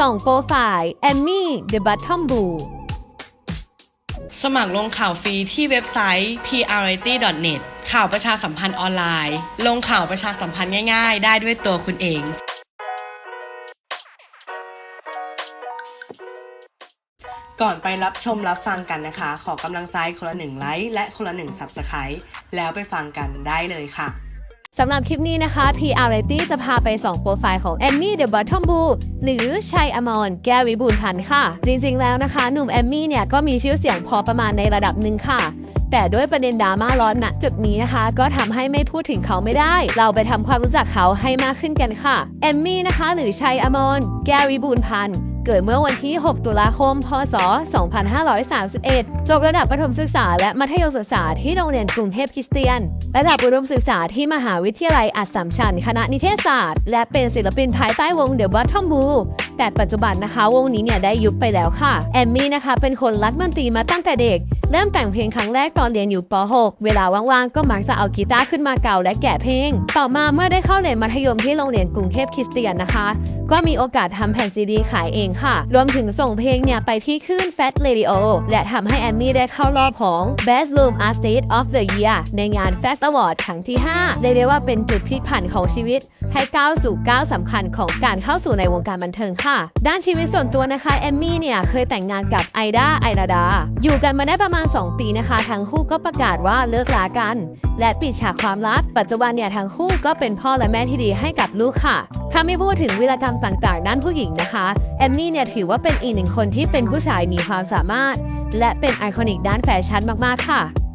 สองโปรไฟล์แอมมี่เดอะบัตทอมบูสมัครลงข่าวฟรีที่เว็บไซต์ prrity.net ข่าวประชาสัมพันธ์ออนไลน์ ลงข่าวประชาสัมพันธ์ง่ายๆ ได้ด้วยตัวคุณเองก่อนไปรับชมรับฟังกันนะคะ ขอกำลังใจคนละหนึ่งไลค์และคนละหนึ่ง Subscribe แล้วไปฟังกันได้เลยค่ะ สำหรับคลิปนี้นะคะ PR r a t y จะพาไปส่องโปรไฟล์ของแอมมี่เดอะบัตทอมบูหรือชัยอมรแก้ววิบูลพันธ์ค่ะ จริงๆแล้วนะคะ หนุ่มแอมมี่เนี่ยก็มีชื่อเสียงพอประมาณในระดับหนึ่งค่ะ แต่ด้วยประเด็นดราม่าร้อนณจุดนี้นะคะ ก็ทำให้ไม่พูดถึงเขาไม่ได้ เราไปทำความรู้จักเขาให้มากขึ้นกันค่ะแอมมี่นะคะ หรือชัยอมรแก้ววิบูลพันธ์ เกิดเมื่อวันที่ 6 ตุลาคม พศ 2531 จบระดับประถมศึกษาและมัธยมศึกษาที่โรงเรียนกรุงเทพคริสเตียน ระดับอุดมศึกษาที่มหาวิทยาลัยอัสสัมชัญคณะนิเทศศาสตร์ และเป็นศิลปินภายใต้วงเดอะบอททอมบูแต่ปัจจุบันนะคะวงนี้เนี่ยได้ยุบไปแล้วค่ะ แอมมี่นะคะเป็นคนรักดนตรีมาตั้งแต่เด็ก เริ่มแต่งเพลงครั้งแรกตอนเรียนอยู่ป .6 เวลาว่างๆ ก็มักจะเอากีตาร์ขึ้นมาเก่าและแกะเพลง ต่อมาเมื่อได้เข้าเรียนมัธยมที่โรงเรียนกรุงเทพคริสเตียนนะคะ ก็มีโอกาสทำแผ่นซีดีขายเองค่ะ รวมถึงส่งเพลงเนี่ยไปที่คลื่น Fat Radio และทำให้แอมมี่ได้เข้ารอบของ Best Room Artist of the Year ในงาน Fast Award ครั้งที่ 5 เรียกได้ว่าเป็นจุดพลิกผันของชีวิต ให้ก้าวสู่ก้าวสำคัญของการเข้าสู่ในวงการบันเทิงค่ะ ด้านชีวิตส่วนตัวนะคะแอมมี่เนี่ยเคยแต่งงานกับไอดาไอราดา อยู่กันมาได้ประมาณ 2 ปีนะคะ ทั้งคู่ก็ประกาศว่าเลิกลากัน และปิดฉากความรักปัจจุบันเนี่ยทั้งคู่ก็เป็นพ่อและแม่ที่ดีให้กับลูกค่ะ ถ้าไม่พูดถึงวีรกรรมต่างๆด้านผู้หญิงนะคะแอมมี่เนี่ยถือว่าเป็นอีกหนึ่งคนที่เป็นผู้ชายมีความสามารถ และเป็นไอคอนิกด้านแฟชั่นมากๆค่ะ